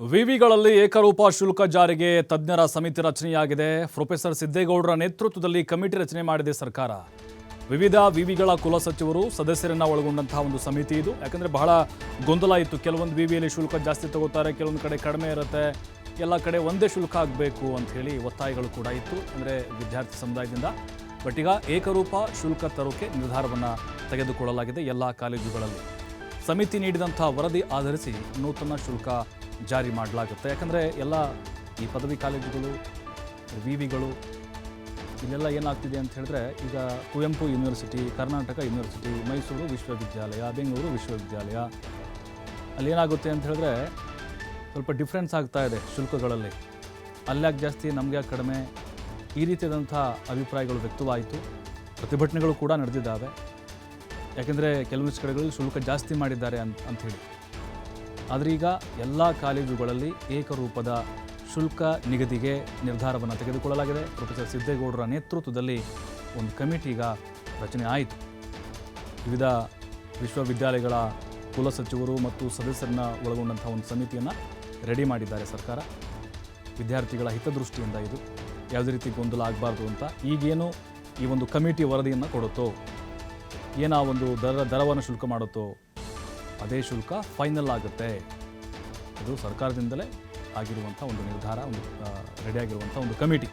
ವಿವಿಗಳಲ್ಲಿ ಏಕರೂಪ ಶುಲ್ಕ ಜಾರಿಗೆ ತಜ್ಞರ ಸಮಿತಿ ರಚನೆಯಾಗಿದೆ. ಪ್ರೊಫೆಸರ್ ಸಿದ್ದೇಗೌಡರ ನೇತೃತ್ವದಲ್ಲಿ ಕಮಿಟಿ ರಚನೆ ಮಾಡಿದೆ ಸರ್ಕಾರ. ವಿವಿಧ ವಿವಿಗಳ ಕುಲಸಚಿವರು ಸದಸ್ಯರನ್ನ ಒಳಗೊಂಡಂತಹ ಒಂದು ಸಮಿತಿ ಇದು. ಯಾಕಂದ್ರೆ ಬಹಳ ಗೊಂದಲ ಇತ್ತು. ಕೆಲವೊಂದು ವಿವಿಯಲ್ಲಿ ಶುಲ್ಕ ಜಾಸ್ತಿ ತಗೋತಾರೆ, ಕೆಲವೊಂದು ಕಡೆ ಕಡಿಮೆ ಇರುತ್ತೆ. ಎಲ್ಲ ಕಡೆ ಒಂದೇ ಶುಲ್ಕ ಆಗಬೇಕು ಅಂತ ಹೇಳಿ ಒತ್ತಾಯಗಳು ಕೂಡ ಇತ್ತು. ಅಂದರೆ ವಿದ್ಯಾರ್ಥಿ ಸಮುದಾಯದಿಂದ. ಬಟ್ ಈಗ ಏಕರೂಪ ಶುಲ್ಕ ತರೋಕೆ ನಿರ್ಧಾರವನ್ನು ತೆಗೆದುಕೊಳ್ಳಲಾಗಿದೆ ಎಲ್ಲ ಕಾಲೇಜುಗಳಲ್ಲಿ. ಸಮಿತಿ ನೀಡಿದಂಥ ವರದಿ ಆಧರಿಸಿ ನೂತನ ಶುಲ್ಕ ಜಾರಿ ಮಾಡಲಾಗುತ್ತೆ. ಯಾಕಂದರೆ ಎಲ್ಲ ಈ ಪದವಿ ಕಾಲೇಜುಗಳು ವಿ ವಿಗಳು ಇಲ್ಲೆಲ್ಲ ಏನಾಗ್ತಿದೆ ಅಂತ ಹೇಳಿದ್ರೆ ಈಗ ಕುವೆಂಪು ಯೂನಿವರ್ಸಿಟಿ, ಕರ್ನಾಟಕ ಯೂನಿವರ್ಸಿಟಿ, ಮೈಸೂರು ವಿಶ್ವವಿದ್ಯಾಲಯ, ಬೆಂಗಳೂರು ವಿಶ್ವವಿದ್ಯಾಲಯ ಅಲ್ಲಿ ಏನಾಗುತ್ತೆ ಅಂತ ಹೇಳಿದ್ರೆ ಸ್ವಲ್ಪ ಡಿಫ್ರೆನ್ಸ್ ಆಗ್ತಾ ಇದೆ ಶುಲ್ಕಗಳಲ್ಲಿ. ಅಲ್ಲಾಕೆ ಜಾಸ್ತಿ ನಮಗೆ ಕಡಿಮೆ ಈ ರೀತಿಯಾದಂಥ ಅಭಿಪ್ರಾಯಗಳು ವ್ಯಕ್ತವಾಯಿತು. ಪ್ರತಿಭಟನೆಗಳು ಕೂಡ ನಡೆದಿದ್ದಾವೆ. ಯಾಕೆಂದರೆ ಕೆಲವೊಂದಿಷ್ಟು ಕಡೆಗಳಲ್ಲಿ ಶುಲ್ಕ ಜಾಸ್ತಿ ಮಾಡಿದ್ದಾರೆ ಅಂತ ಅಂಥೇಳಿ. ಆದರೆ ಈಗ ಎಲ್ಲ ಕಾಲೇಜುಗಳಲ್ಲಿ ಏಕರೂಪದ ಶುಲ್ಕ ನಿಗದಿಗೆ ನಿರ್ಧಾರವನ್ನು ತೆಗೆದುಕೊಳ್ಳಲಾಗಿದೆ. ಪ್ರೊಫೆಸರ್ ಸಿದ್ದೇಗೌಡರ ನೇತೃತ್ವದಲ್ಲಿ ಒಂದು ಕಮಿಟಿ ರಚನೆ ಆಯಿತು. ವಿವಿಧ ವಿಶ್ವವಿದ್ಯಾಲಯಗಳ ಕುಲಸಚಿವರು ಮತ್ತು ಸದಸ್ಯರನ್ನ ಒಳಗೊಂಡಂಥ ಒಂದು ಸಮಿತಿಯನ್ನು ರೆಡಿ ಮಾಡಿದ್ದಾರೆ ಸರ್ಕಾರ. ವಿದ್ಯಾರ್ಥಿಗಳ ಹಿತದೃಷ್ಟಿಯಿಂದ ಇದು. ಯಾವುದೇ ರೀತಿ ಗೊಂದಲ ಆಗಬಾರ್ದು ಅಂತ ಈಗೇನು ಈ ಒಂದು ಕಮಿಟಿ ವರದಿಯನ್ನು ಕೊಡುತ್ತೋ, ಏನ ಒಂದು ದರ ದರವನ್ನು ಶುಲ್ಕ ಮಾಡುತ್ತೋ ಅದೇ ಶುಲ್ಕ ಫೈನಲ್ ಆಗುತ್ತೆ. ಇದು ಸರ್ಕಾರದಿಂದಲೇ ಆಗಿರುವಂಥ ಒಂದು ನಿರ್ಧಾರ, ಒಂದು ರೆಡಿಯಾಗಿರುವಂಥ ಒಂದು ಕಮಿಟಿ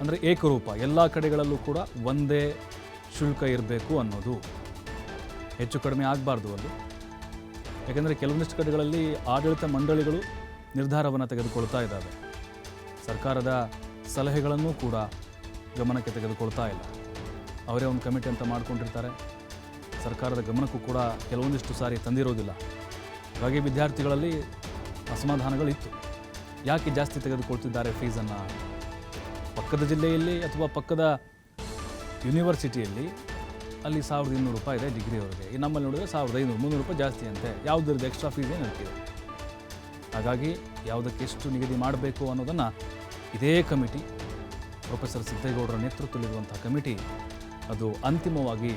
ಅಂದರೆ ಏಕರೂಪ, ಎಲ್ಲ ಕಡೆಗಳಲ್ಲೂ ಕೂಡ ಒಂದೇ ಶುಲ್ಕ ಇರಬೇಕು ಅನ್ನೋದು. ಹೆಚ್ಚು ಕಡಿಮೆ ಆಗಬಾರ್ದು ಅದು. ಯಾಕೆಂದರೆ ಕೆಲವೊಂದಿಷ್ಟು ಕಡೆಗಳಲ್ಲಿ ಆಡಳಿತ ಮಂಡಳಿಗಳು ನಿರ್ಧಾರವನ್ನು ತೆಗೆದುಕೊಳ್ತಾ ಇದ್ದಾವೆ. ಸರ್ಕಾರದ ಸಲಹೆಗಳನ್ನು ಕೂಡ ಗಮನಕ್ಕೆ ತೆಗೆದುಕೊಳ್ತಾ ಇಲ್ಲ. ಅವರೇ ಒಂದು ಕಮಿಟಿ ಅಂತ ಮಾಡ್ಕೊಂಡಿರ್ತಾರೆ. ಸರ್ಕಾರದ ಗಮನಕ್ಕೂ ಕೂಡ ಕೆಲವೊಂದಿಷ್ಟು ಸಾರಿ ತಂದಿರೋದಿಲ್ಲ. ಹಾಗಾಗಿ ವಿದ್ಯಾರ್ಥಿಗಳಲ್ಲಿ ಅಸಮಾಧಾನಗಳಿತ್ತು. ಯಾಕೆ ಜಾಸ್ತಿ ತೆಗೆದುಕೊಳ್ತಿದ್ದಾರೆ ಫೀಸನ್ನು? ಪಕ್ಕದ ಜಿಲ್ಲೆಯಲ್ಲಿ ಅಥವಾ ಪಕ್ಕದ ಯೂನಿವರ್ಸಿಟಿಯಲ್ಲಿ ಅಲ್ಲಿ ಸಾವಿರದ ಇನ್ನೂರು ರೂಪಾಯಿ ಇದೆ ಡಿಗ್ರಿಯವರೆಗೆ. ಈ ನಮ್ಮಲ್ಲಿ ನೋಡಿದ್ರೆ ಸಾವಿರದ ಐನೂರು, ಮುನ್ನೂರು ರೂಪಾಯಿ ಜಾಸ್ತಿ ಅಂತೆ. ಯಾವುದ್ರದ್ದು ಎಕ್ಸ್ಟ್ರಾ ಫೀಸ್ ಏನು ಇರ್ತಿದೆ ಹಾಗಾಗಿ ಯಾವುದಕ್ಕೆ ಎಷ್ಟು ನಿಗದಿ ಮಾಡಬೇಕು ಅನ್ನೋದನ್ನು ಇದೇ ಕಮಿಟಿ ಪ್ರೊಫೆಸರ್ ಸಿದ್ದೇಗೌಡರ ನೇತೃತ್ವದಲ್ಲಿರುವಂಥ ಕಮಿಟಿ, ಅದು ಅಂತಿಮವಾಗಿ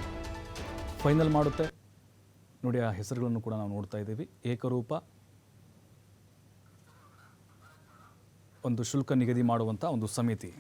ಫೈನಲ್ ಮಾಡುತ್ತೆ. ನೋಡಿ, ಆ ಹೆಸರುಗಳನ್ನು ಕೂಡ ನಾವು ನೋಡ್ತಾ ಇದ್ದೀವಿ. ಏಕರೂಪ, ಒಂದು ಶುಲ್ಕ ನಿಗದಿ ಮಾಡುವಂಥ ಒಂದು ಸಮಿತಿ.